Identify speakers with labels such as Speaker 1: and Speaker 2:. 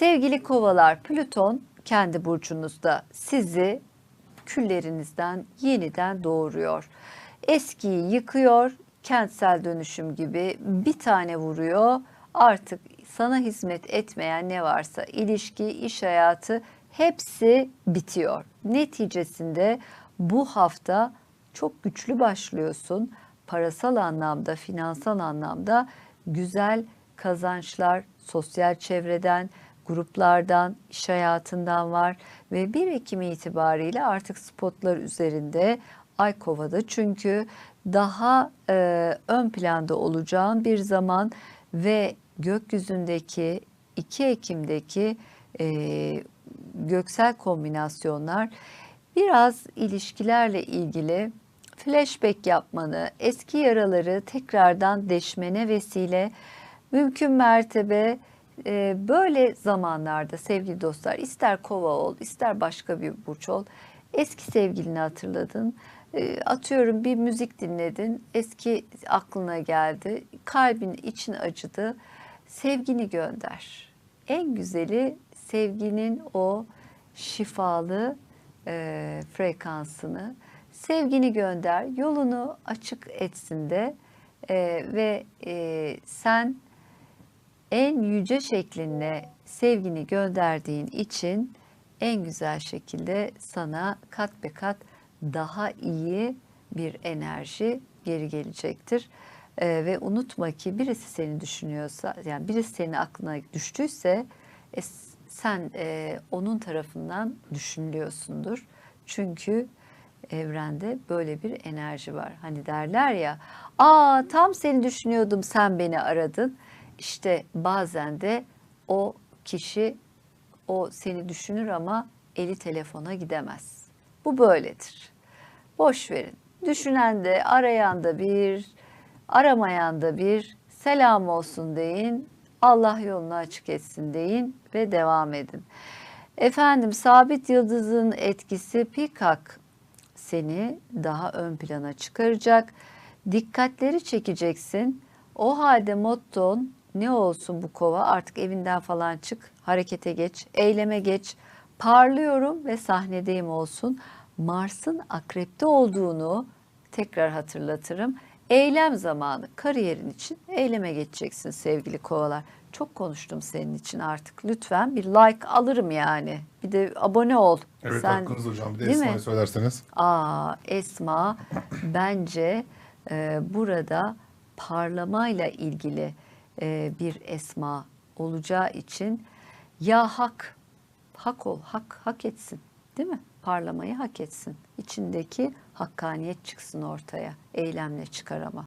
Speaker 1: Sevgili kovalar, Plüton kendi burcunuzda sizi küllerinizden yeniden doğuruyor. Eskiyi yıkıyor, kentsel dönüşüm gibi bir tane vuruyor. Artık sana hizmet etmeyen ne varsa ilişki, iş hayatı hepsi bitiyor. Neticesinde bu hafta çok güçlü başlıyorsun. Parasal anlamda, finansal anlamda güzel kazançlar sosyal çevreden, gruplardan, iş hayatından var ve 1 Ekim itibariyle artık spotlar üzerinde Ay Kova'da çünkü daha e, ön planda olacağın bir zaman ve gökyüzündeki 2 Ekim'deki e, göksel kombinasyonlar biraz ilişkilerle ilgili flashback yapmanı, eski yaraları tekrardan deşmene vesile mümkün mertebe e, böyle zamanlarda sevgili dostlar ister kova ol ister başka bir burç ol eski sevgilini hatırladın. E, atıyorum bir müzik dinledin eski aklına geldi kalbin için acıdı sevgini gönder. En güzeli sevginin o şifalı e, frekansını sevgini gönder yolunu açık etsin de e, ve e, sen en yüce şeklinle sevgini gönderdiğin için en güzel şekilde sana kat be kat daha iyi bir enerji geri gelecektir. Ee, ve unutma ki birisi seni düşünüyorsa, yani birisi senin aklına düştüyse e, sen e, onun tarafından düşünülüyorsundur. Çünkü evrende böyle bir enerji var. Hani derler ya, aa tam seni düşünüyordum sen beni aradın. İşte bazen de o kişi o seni düşünür ama eli telefona gidemez. Bu böyledir. Boş verin. Düşünen de arayan da bir, aramayan da bir selam olsun deyin. Allah yolunu açık etsin deyin ve devam edin. Efendim sabit yıldızın etkisi pikak seni daha ön plana çıkaracak. Dikkatleri çekeceksin. O halde motton ne olsun bu kova artık evinden falan çık, harekete geç, eyleme geç. Parlıyorum ve sahnedeyim olsun. Mars'ın akrepte olduğunu tekrar hatırlatırım. Eylem zamanı kariyerin için eyleme geçeceksin sevgili kovalar. Çok konuştum senin için artık. Lütfen bir like alırım yani. Bir de abone ol.
Speaker 2: Evet
Speaker 1: Sen-
Speaker 2: hakkınız hocam. Bir de? Esma'yı söylerseniz.
Speaker 1: Aa Esma bence e, burada parlamayla ilgili e, bir Esma olacağı için ya hak, hak ol, hak, hak etsin değil mi? Parlamayı hak etsin. İçindeki hakkaniyet çıksın ortaya. Eylemle çıkar ama.